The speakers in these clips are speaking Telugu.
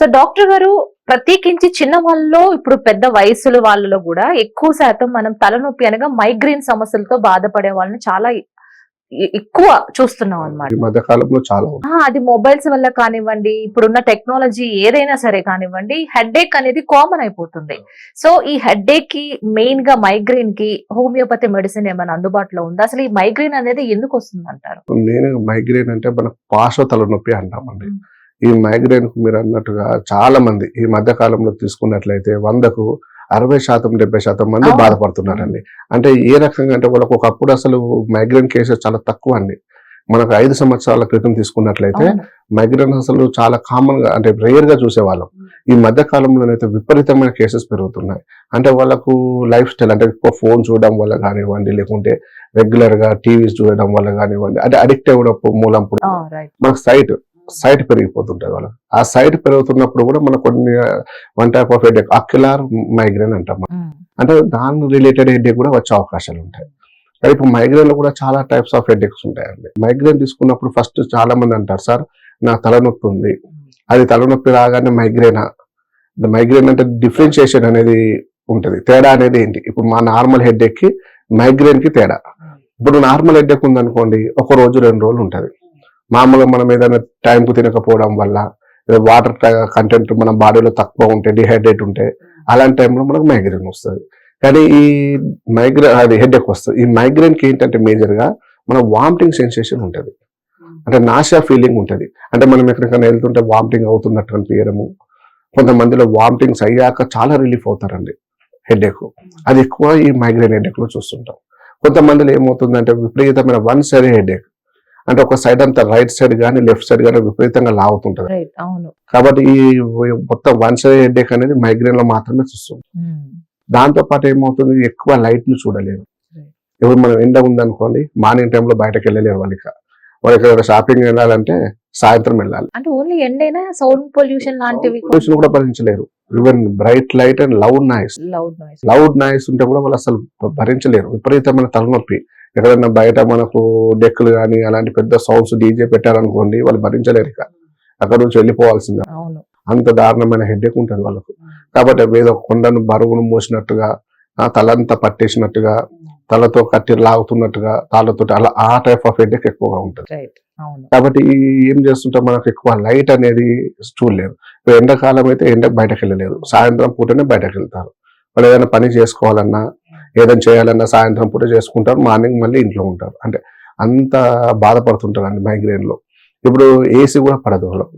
సో డాక్టర్ గారు ప్రత్యేకించి చిన్న వాళ్ళలో ఇప్పుడు పెద్ద వయసుల వాళ్ళలో కూడా ఎక్కువ శాతం మనం తలనొప్పి అనగా మైగ్రేన్ సమస్యలతో బాధపడే వాళ్ళని చాలా ఎక్కువ చూస్తున్నాం మధ్య కాలంలో చాలా. ఆ, అది మొబైల్స్ వల్ల కానివ్వండి ఇప్పుడున్న టెక్నాలజీ ఏదైనా సరే కానివ్వండి హెడ్ అనేది కామన్ అయిపోతుంది. సో ఈ హెడ్కి మెయిన్గా మైగ్రేన్కి హోమియోపతి మెడిసిన్ ఏమైనా అందుబాటులో ఉందా? అసలు ఈ మైగ్రేన్ అనేది ఎందుకు వస్తుంది అంటారు నేను మైగ్రేన్ అంటే మన పార్శ్వ తలనొప్పి అంటామండి. ఈ మైగ్రేన్కు మీరు అన్నట్టుగా చాలా మంది ఈ మధ్య కాలంలో తీసుకున్నట్లయితే వందకు అరవై శాతం డెబ్బై శాతం మంది. బాధపడుతున్నారండి. అంటే ఏ రకంగా అంటే వాళ్ళకు ఒకప్పుడు అసలు మైగ్రేన్ కేసెస్ చాలా తక్కువ అండి. మనకు ఐదు సంవత్సరాల క్రితం తీసుకున్నట్లయితే. మైగ్రేన్ అసలు చాలా కామన్గా అంటే రేర్గా చూసేవాళ్ళం. ఈ మధ్య కాలంలోనైతే విపరీతమైన కేసెస్ పెరుగుతున్నాయి. అంటే వాళ్ళకు లైఫ్ స్టైల్ అంటే ఎక్కువ ఫోన్ చూడడం వల్ల కానివ్వండి లేకుంటే రెగ్యులర్గా టీవీస్ చూడడం వల్ల కానివ్వండి అంటే అడిక్ట్ అవ్వడం మూలం మనకు సైట్ సైట్ పెరిగిపోతుంటది వాళ్ళకి. ఆ సైట్ పెరుగుతున్నప్పుడు కూడా మనకు కొన్ని one type of headache ocular migraine అంటాం అంటే దాని రిలేటెడ్ హెడేక్ కూడా వచ్చే అవకాశాలు ఉంటాయి. కానీ ఇప్పుడు మైగ్రేన్లో కూడా చాలా టైప్స్ ఆఫ్ హెడేక్స్ ఉంటాయండి. మైగ్రేన్ తీసుకున్నప్పుడు ఫస్ట్ చాలా మంది అంటారు సార్ నా తలనొప్పి ఉంది. అది తలనొప్పి రాగానే మైగ్రేనా? మైగ్రేన్ అంటే డిఫరెన్షియేషన్ అనేది ఉంటది. తేడా అనేది ఏంటి? ఇప్పుడు మా నార్మల్ హెడేక్కి మైగ్రేన్కి తేడా ఇప్పుడు నార్మల్ హెడేక్ ఉందనుకోండి ఒక రోజు రెండు రోజులు ఉంటది. మామూలుగా మనం ఏదైనా టైంకు తినకపోవడం వల్ల వాటర్ కంటెంట్ మన బాడీలో తక్కువ ఉంటే డిహైడ్రేట్ ఉంటే అలాంటి టైంలో మనకు మైగ్రేన్ వస్తుంది. కానీ ఈ మైగ్రేన్ అది హెడేక్ వస్తుంది. ఈ మైగ్రేన్కి ఏంటంటే మేజర్గా మన వామిటింగ్ సెన్సేషన్ ఉంటుంది. అంటే నాషా ఫీలింగ్ ఉంటుంది. అంటే మనం ఎక్కడికైనా వెళ్తుంటే వామిటింగ్ అవుతున్నట్టు అనిపించడము కొంతమందిలో వామిటింగ్స్ అయ్యాక చాలా రిలీఫ్ అవుతారండి హెడేక్ అది ఎక్కువ ఈ మైగ్రేన్ హెడేక్ చూస్తుంటాం. కొంతమందిలో ఏమవుతుందంటే విపరీతమైన వన్ సైడ్ హెడేక్ అంటే ఒక సైడ్ అంతా రైట్ సైడ్ కానీ లెఫ్ట్ సైడ్ కానీ విపరీతంగా లాగుతుంటది. కాబట్టి ఈ మొత్తం వన్ సైడ్ హెడేక్ అనేది మైగ్రేన్లో మాత్రమే చూస్తుంది. ఉమ్, దాంతో పాటు ఏమవుతుంది? ఎక్కువ లైట్ని చూడలేరు. ఇప్పుడు మనం ఎండ ఉందనుకోండి మార్నింగ్ టైంలో బయటకు వెళ్ళలేరు వాళ్ళకి వాళ్ళకి షాపింగ్ వెళ్ళాలంటే సాయంత్రం వెళ్ళాలి. అంటే ఓన్లీ ఎండైనా సౌండ్ పొల్యూషన్ లాంటివి పొల్యూషన్ కూడా భరించలేరు. Even bright light and loud noise loud noise loud noise ఉంటే కూడా వాళ్ళు అసలు భరించలేరు. విపరీతమైన తలనొప్పి. ఎక్కడైనా బయట మనకు డెక్కులు కానీ అలాంటి పెద్ద సౌండ్స్ డీజే పెట్టారనుకోండి వాళ్ళు భరించలేరు ఇక. అక్కడ నుంచి వెళ్ళిపోవాల్సిందే. అంత దారుణమైన హెడేక్ ఉంటుంది వాళ్ళకు. కాబట్టి ఏదో కొండను బరువును మోసినట్టుగా ఆ తలంతా పట్టేసినట్టుగా తలతో కట్టి లాగుతున్నట్టుగా తాళ్ళతో అలా ఆ టైప్ ఆఫ్ హెడేక్ ఎక్కువగా ఉంటుంది. కాబట్టి ఏం చేస్తుంటే మనకు ఎక్కువ లైట్ అనేది ఇప్పుడు ఎండాకాలం అయితే ఎండకు బయటకు వెళ్ళలేరు సాయంత్రం పూటనే బయటకు వెళ్తారు వాళ్ళు ఏదైనా పని చేసుకోవాలన్నా ఏదైనా చేయాలన్నా సాయంత్రం పూట చేసుకుంటారు మార్నింగ్ మళ్ళీ ఇంట్లో ఉంటారు. అంటే అంత బాధపడుతుంటారండి మైగ్రేన్లో. ఇప్పుడు ఏసీ కూడా పడదు వాళ్ళకు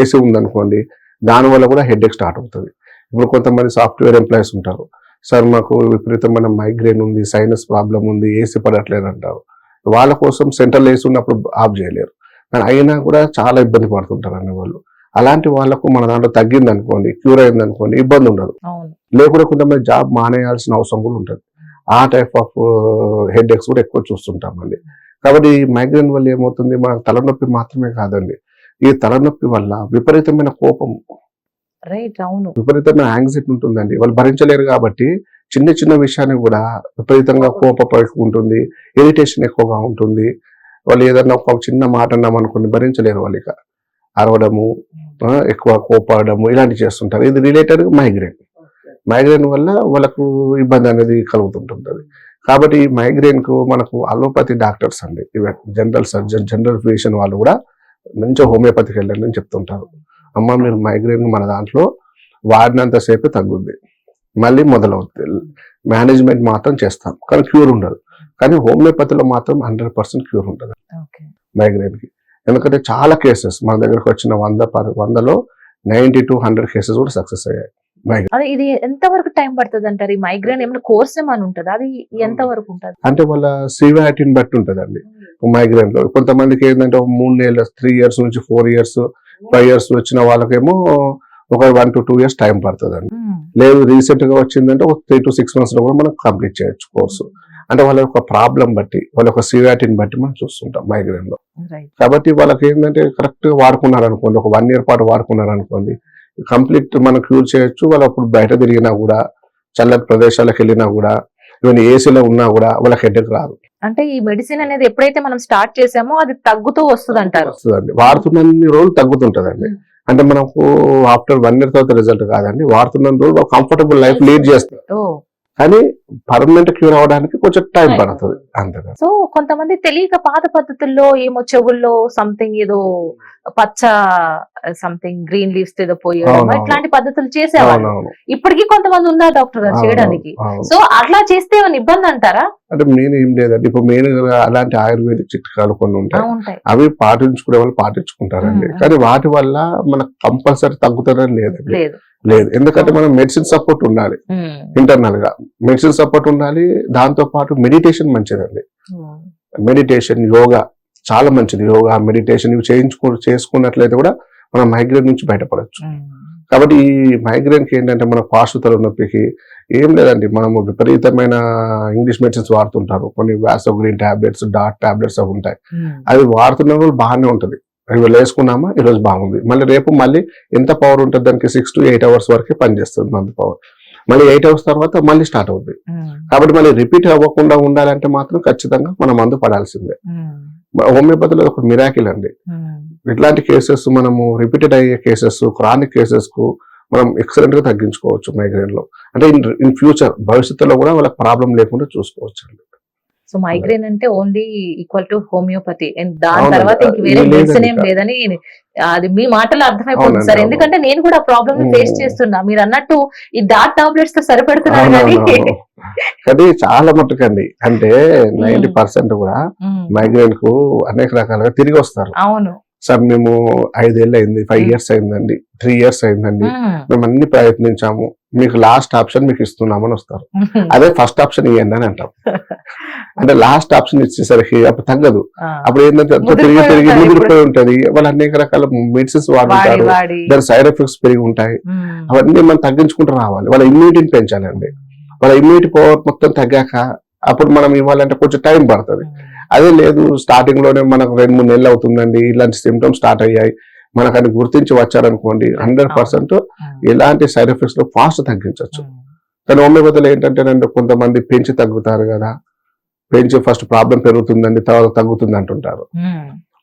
ఏసీ ఉందనుకోండి దానివల్ల కూడా హెడేక్ స్టార్ట్ అవుతుంది. ఇప్పుడు కొంతమంది సాఫ్ట్వేర్ ఎంప్లాయీస్ ఉంటారు. సార్ మాకు విపరీతమైన మైగ్రేన్ ఉంది సైనస్ ప్రాబ్లం ఉంది ఏసీ పడట్లేదు అంటారు. వాళ్ళ కోసం సెంట్రల్ ఏసీ ఉన్నప్పుడు ఆఫ్ చేయలేరు. కానీ అయినా కూడా చాలా ఇబ్బంది పడుతుంటారు అనే వాళ్ళు. అలాంటి వాళ్ళకు మన దాంట్లో తగ్గింది అనుకోండి క్యూర్ అయింది అనుకోండి ఇబ్బంది ఉండదు. లేకుండా కొంతమంది జాబ్ మానేయాల్సిన అవసరం కూడా ఉంటుంది. ఆ టైప్ ఆఫ్ హెడ్ ఎక్స్ కూడా ఎక్కువ చూస్తుంటామండి కాబట్టి ఈ మైగ్రేన్ వల్ల ఏమవుతుంది? మన తలనొప్పి మాత్రమే కాదండి. ఈ తలనొప్పి వల్ల విపరీతమైన కోపం. రైట్ అవును. విపరీతమైన యాంగ్జైటీ ఉంటుందండి. వాళ్ళు భరించలేరు కాబట్టి చిన్న చిన్న విషయాన్ని కూడా విపరీతంగా కోప ఉంటుంది ఇరిటేషన్ ఎక్కువగా ఉంటుంది. వాళ్ళు ఏదన్నా ఒక చిన్న మాట అన్నాం అనుకోండి భరించలేరు వాళ్ళు ఇక. అరవడము ఎక్కువ కోపడము ఇలాంటివి చేస్తుంటారు. ఇది రిలేటెడ్ మైగ్రేన్ మైగ్రేన్ వల్ల వాళ్ళకు ఇబ్బంది అనేది కలుగుతుంటుంది కాబట్టి ఈ మైగ్రేన్కు మనకు అలోపతి డాక్టర్స్ అండి. జనరల్ సర్జన్ జనరల్ ఫిజిషియన్ వాళ్ళు కూడా మంచిగా హోమియోపతికి వెళ్ళండి అని చెప్తుంటారు. అమ్మ మీరు మైగ్రేన్ మన దాంట్లో వాడినంతసేపే తగ్గుద్ది. మళ్ళీ మొదలవుతుంది మేనేజ్మెంట్ మాత్రం చేస్తాం. కానీ క్యూర్ ఉండదు. కానీ హోమియోపతిలో మాత్రం హండ్రెడ్ పర్సెంట్ క్యూర్ ఉంటుంది. ఓకే. మైగ్రేన్కి. ఎందుకంటే చాలా కేసెస్ మన దగ్గరకు వచ్చిన వంద పది వందలో నైన్టీ టు హండ్రెడ్ కేసెస్ కూడా సక్సెస్ అయ్యాయి. అదే ఇది ఎంత వరకు టైం పడుతుంది అంటారు ఈ మైగ్రేన్ ఏమైనా కోర్స్ ఏమైనా ఉంటుందా? అది ఎంత వరకు ఉంటుంది? అంటే వాళ్ళ సివియారిటీని బట్టి ఉంటుందండి. మైగ్రేన్లో కొంతమందికి ఏంటంటే ఒక మూడు నెలలు త్రీ ఇయర్స్ నుంచి ఫోర్ ఇయర్స్ ఫైవ్ ఇయర్స్ వచ్చిన వాళ్ళకేమో ఒక one to two years time పడుతుందండి. ఉమ్, లేదు రీసెంట్గా వచ్చిందంటే ఒక త్రీ టు సిక్స్ మంత్స్లో కూడా మనం కంప్లీట్ చేయొచ్చు కోర్సు. అంటే వాళ్ళ యొక్క ప్రాబ్లం బట్టి వాళ్ళ యొక్క సివియారిటీని బట్టి మనం చూస్తుంటాం మైగ్రేన్లో. కాబట్టి వాళ్ళకి ఏంటంటే కరెక్ట్గా వాడుకున్నారు అనుకోండి ఒక వన్ ఇయర్ పాటు వాడుకున్నారు అనుకోండి కంప్లీట్ మనం క్యూర్ చేయొచ్చు. వాళ్ళు అప్పుడు బయట తిరిగినా కూడా చల్లటి ప్రదేశాలకు వెళ్ళినా కూడా ఈవెన్ ఏసీలో ఉన్నా కూడా వాళ్ళకి హెడ్ఎక్ రాదు. అంటే ఈ మెడిసిన్ అనేది ఎప్పుడైతే మనం స్టార్ట్ చేసామో అది తగ్గుతూ వస్తుంది అంటారు. వస్తుందండి. వాడుతున్నన్ని రోజులు తగ్గుతుంటదండి. అంటే మనకు ఆఫ్టర్ వన్ ఇయర్ తర్వాత రిజల్ట్ కాదండి. వాడుతున్న రోజు కంఫర్టబుల్ లైఫ్ లీడ్ చేస్తారు కానీ పర్మనెంట్ క్యూర్ అవడానికి కొంచెం టైం పడుతుంది అంతగా సో కొంతమంది తెలియక పాత పద్ధతుల్లో ఏమో చెవుల్లో సంథింగ్ ఏదో పచ్చ సంథింగ్ గ్రీన్ లీవ్స్ ఏదో పోయడం. ఇట్లాంటి పద్ధతులు చేసేవాళ్ళు. ఇప్పటికీ కొంతమంది ఉన్నారు డాక్టర్ గారు చేయడానికి. సో అట్లా చేస్తే ఏమైనా ఇబ్బంది అంటారా? అంటే మెయిన్ ఏం లేదండి. ఇప్పుడు మెయిన్ అలాంటి ఆయుర్వేదిక్ చిట్కాలు కొన్ని ఉంటాయి. అవి పాటించుకునే వాళ్ళు పాటించుకుంటారండి. కానీ వాటి వల్ల మనకు కంపల్సరీ తగ్గుతుందని లేదండి. లేదు. లేదు. ఎందుకంటే మనం మెడిసిన్ సపోర్ట్ ఉండాలి. ఇంటర్నల్గా మెడిసిన్ సపోర్ట్ ఉండాలి. దాంతో పాటు మెడిటేషన్ మంచిదండి. మెడిటేషన్ యోగా చాలా మంచిది. యోగా మెడిటేషన్ ఇవి చేయించుకు చేసుకున్నట్లయితే కూడా మనం మైగ్రేన్ నుంచి బయటపడవచ్చు. కాబట్టి ఈ మైగ్రేన్కి ఏంటంటే మన పార్శ్వతల నొప్పికి ఏం లేదండి. మనము విపరీతమైన ఇంగ్లీష్ మెడిసిన్స్ వాడుతుంటారు. కొన్ని వ్యాసోగ్రీన్ టాబ్లెట్స్ డాట్ టాబ్లెట్స్ అవి ఉంటాయి. అవి వాడుతున్న రోజు బాగానే ఉంటది. ఇవి వేసుకున్నామా ఈ రోజు బాగుంది. మళ్ళీ రేపు మళ్ళీ ఎంత పవర్ ఉంటుంది దానికి? సిక్స్ టు ఎయిట్ అవర్స్ వరకే పనిచేస్తుంది మంది పవర్ మళ్ళీ ఎయిట్ అవర్స్ తర్వాత మళ్ళీ స్టార్ట్ అవుతుంది. కాబట్టి మళ్ళీ రిపీట్ అవ్వకుండా ఉండాలంటే మాత్రం ఖచ్చితంగా మనం మందు పడాల్సిందే. హోమియోపతిలో ఒక మిరాకిల్ అండి ఉమ్. ఇట్లాంటి కేసెస్ మనము రిపీటెడ్ అయ్యే కేసెస్ క్రానిక్ కేసెస్కు మనం ఎక్సలెంట్గా తగ్గించుకోవచ్చు మైగ్రేన్లో అంటే ఇన్ ఇన్ ఫ్యూచర్ భవిష్యత్తులో కూడా వాళ్ళకి ప్రాబ్లం లేకుండా చూసుకోవచ్చు అండి సో మైగ్రేన్ అంటే ఓన్లీ ఈక్వల్ టు హోమియోపతి దాని అవునండి. తర్వాత ఇంక వేరే మెడిసిన్ ఏం. లేదని అది మీ మాటలో అర్థమైపోతుంది సార్. ఎందుకంటే నేను కూడా ప్రాబ్లమ్. ఫేస్ చేస్తున్నా. మీరు అన్నట్టు ఈ డాట్ టాబ్లెట్స్తో సరిపెడుతున్నారు కానీ చాలా మట్టుకండి. అంటే నైన్టీ పర్సెంట్ కూడా. మైగ్రేన్కు అనేక రకాలుగా తిరిగి వస్తారు. అవును. సార్ మేము ఐదేళ్ళు అయింది ఫైవ్. ఇయర్స్ అయిందండి త్రీ ఇయర్స్ అయిందండి. ఉమ్. మేము అన్ని ప్రయత్నించాము. మీకు లాస్ట్ ఆప్షన్ మీకు ఇస్తున్నామని వస్తారు. ఉమ్. అదే ఫస్ట్ ఆప్షన్ ఇవ్వండి అని అంటాం. అంటే లాస్ట్ ఆప్షన్ ఇచ్చేసరికి అప్పుడు తగ్గదు. అప్పుడు ఏంటంటే తిరిగి తిరిగి ముదిరిపోయి ఉంటది వాళ్ళు అనేక రకాల మెడిసిన్స్ వాడి వాడుతుంటారు వాడి. దాని సైడ్ ఎఫెక్ట్స్ పెరిగి ఉంటాయి. అవన్నీ మనం తగ్గించుకుంటూ రావాలి. వాళ్ళ ఇమ్యూనిటీని పెంచాలండి. వాళ్ళ ఇమ్యూనిటీ పవర్ మొత్తం తగ్గాక అప్పుడు మనం ఇవ్వాలంటే కొంచెం టైం పడుతుంది. అదే లేదు స్టార్టింగ్లోనే మనకు రెండు మూడు నెలలు అవుతుందండి. ఇలాంటి సిమ్టమ్స్ స్టార్ట్ అయ్యాయి. మనకు అని గుర్తించి వచ్చారనుకోండి హండ్రెడ్ పర్సెంట్ ఎలాంటి సైడ్ ఎఫెక్ట్స్లో ఫాస్ట్ తగ్గించవచ్చు కానీ హోమియోపతిలో ఏంటంటే నండి కొంతమంది పెంచి తగ్గుతారు కదా. పెంచి ఫస్ట్ ప్రాబ్లం పెరుగుతుందండి తర్వాత తగ్గుతుంది అంటుంటారు.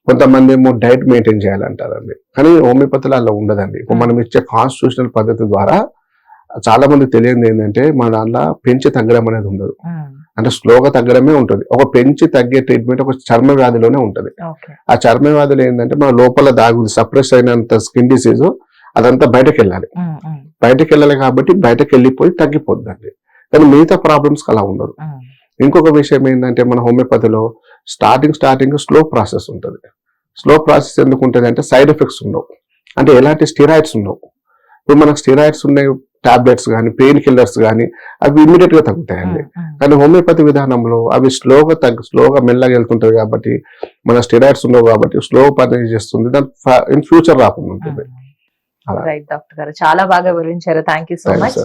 కొంతమంది ఏమో డైట్ మెయింటైన్ చేయాలంటారండి. కానీ హోమియోపతిలో అలా ఉండదండి. ఇప్పుడు మనం ఇచ్చే కాన్స్టిట్యూషనల్ పద్ధతి ద్వారా చాలా మంది తెలియదు ఏంటంటే మన దాంట్లో పెంచి తగ్గడం అనేది ఉండదు. అంటే స్లోగా తగ్గడమే ఉంటుంది. ఒక పెంచి తగ్గే ట్రీట్మెంట్ ఒక చర్మ వ్యాధిలోనే ఉంటుంది. ఆ చర్మ వ్యాధులు ఏంటంటే మన లోపల దాగుంది సప్రెస్ అయినంత స్కిన్ డిసీజ్ అదంతా బయటకు వెళ్ళాలి బయటకు వెళ్ళాలి కాబట్టి బయటకు వెళ్ళిపోయి తగ్గిపోద్దండి. కానీ మిగతా ప్రాబ్లమ్స్ అలా ఉండదు. ఇంకొక విషయం ఏంటంటే మన హోమియోపతిలో స్టార్టింగ్ స్టార్టింగ్ స్లో ప్రాసెస్ ఉంటుంది. స్లో ప్రాసెస్ ఎందుకు ఉంటుంది అంటే సైడ్ ఎఫెక్ట్స్ ఉండవు. అంటే ఎలాంటి స్టిరాయిడ్స్ ఉండవు. ఇప్పుడు మనకు స్టిరాయిడ్స్ ఉన్నాయి టాబ్లెట్స్ కానీ పెయిన్ కిల్లర్స్ కానీ అవి ఇమీడియట్గా తగ్గుతాయండి. కానీ హోమియోపతి విధానంలో అవి స్లోగా తగ్గు స్లోగా మెల్లగా వెళ్తుంటది కాబట్టి మన స్టెరాయిడ్స్ ఉండవు కాబట్టి స్లో పని చేస్తుంది. దాని ఇన్ ఫ్యూచర్ రాకుండా ఉంటుంది. రైట్ డాక్టర్ గారు చాలా బాగా వివరించారు. Thank you so much.